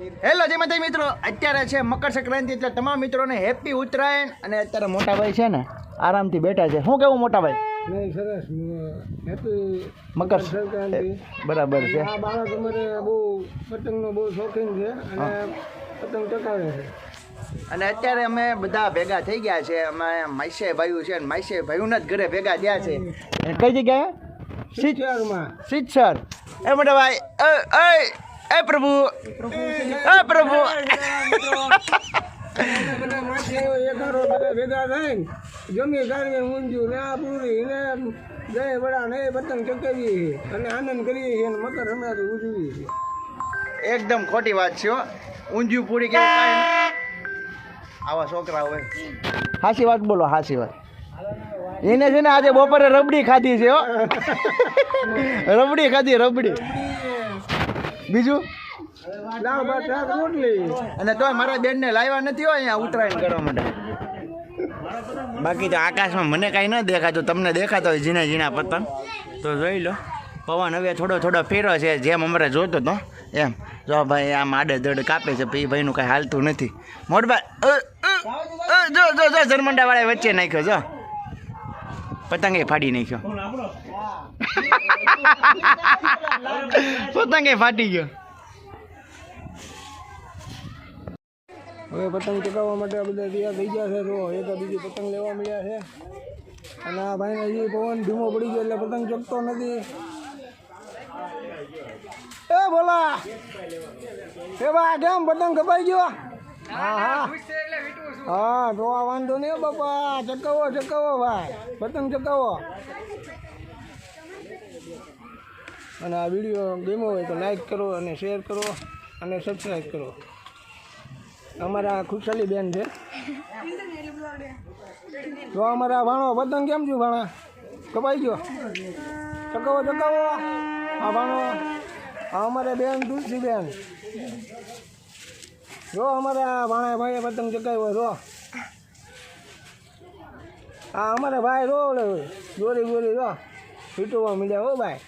Hello જય માતા મિત્રો. અત્યારે છે મકર સંક્રાંતિ એટલે તમામ મિત્રોને હેપી ઉત્તરાયણ. અને અત્યારે મોટાભાઈ છે ને આરામથી બેઠા છે. શું કેવું મોટાભાઈ સરસ. હેપી મકર સંક્રાંતિ. બરાબર છે. આ બાળક અમારે બહુ પતંગનો બહુ શોખીન છે અને પતંગ ચકાવે છે. અને અત્યારે અમે બધા ભેગા થઈ ગયા છે. અમે માઈસે ભાઈઓ છે ને માઈસે ભાઈઓના જ ઘરે ભેગા થયા છે. અને કઈ જગ્યાએ? શિક્ષારમાં શિક્ષર એ મોટા ભાઈ એ પ્રભુ. એ પ્રભુ. બધા માથે એકારો ભેગા થઈને જમી ગાળીએ ઊંધ્યું ને પૂરી ને દહીં વડા ને પતંગ ચકાવીએ છીએ અને આનંદ કરીએ છીએ અને મકર હમણાંથી ઉજવીએ છીએ એકદમ ખોટી વાત છે હો. ઊંધિયું પૂરી કે આવા છોકરા હોય. હાસી વાત બોલો હાસી વાત. એને છે ને આજે બપોરે રબડી ખાધી છે હો. રબડી ખાધી રબડી. બીજું? અને તોય મારા બેનને લાવ્યા નથી હોય અહીંયા ઉત્તરાયણ કરવા માટે. બાકી તો આકાશમાં મને કાંઈ ન દેખાતું તમને દેખાતો હોય ઝીણા ઝીણા પતંગ. તો જોઈ લો પવન હવે થોડો થોડો ફેરો છે જેમ અમારે જોતો તો એમ. જો ભાઈ આમ આડે દડ કાપે છે પછી ભાઈનું કાંઈ હાલતું નથી. મોટભાઈ જો જો જો જરમંડા વાળા વચ્ચે નાખ્યો જો. પતંગે ફાડી નાખ્યો. પતંગે ફાટી ગયો. હવે પતંગ ચગાવવા માટે બધા તૈયાર થઈ ગયા છે. જો, એક બીજી પતંગ લેવા મળ્યા છે. અને આ ભાઈને હજી પવન ધીમો પડી ગયો એટલે પતંગ ચગતો નથી. એ બોલા એ બા, કેમ પતંગ કપાઈ ગયો? હા હા. હા, તો વાંધો નહીં બાપા. ચકાવો ચકાવો ભાઈ. પતંગ ચકાવો અને આ વીડિયો ગમ્યો હોય તો લાઈક કરો અને શેર કરો અને સબસ્ક્રાઈબ કરો. અમારા ખુશાલી બેન છે. તો અમારા ભાણો, પતંગ કેમ છું ભાણા? કપાઈ ગયો? ચકાવો ચકાવો. આ ભાણો. આ અમારે બેન તુલસી બેન. જો અમારા ભાણા ભાઈએ પતંગ ચકાવ્યો જો. આ અમારા ભાઈ રો દોરી દોરી જો. છૂટવા મળ્યા હો ભાઈ.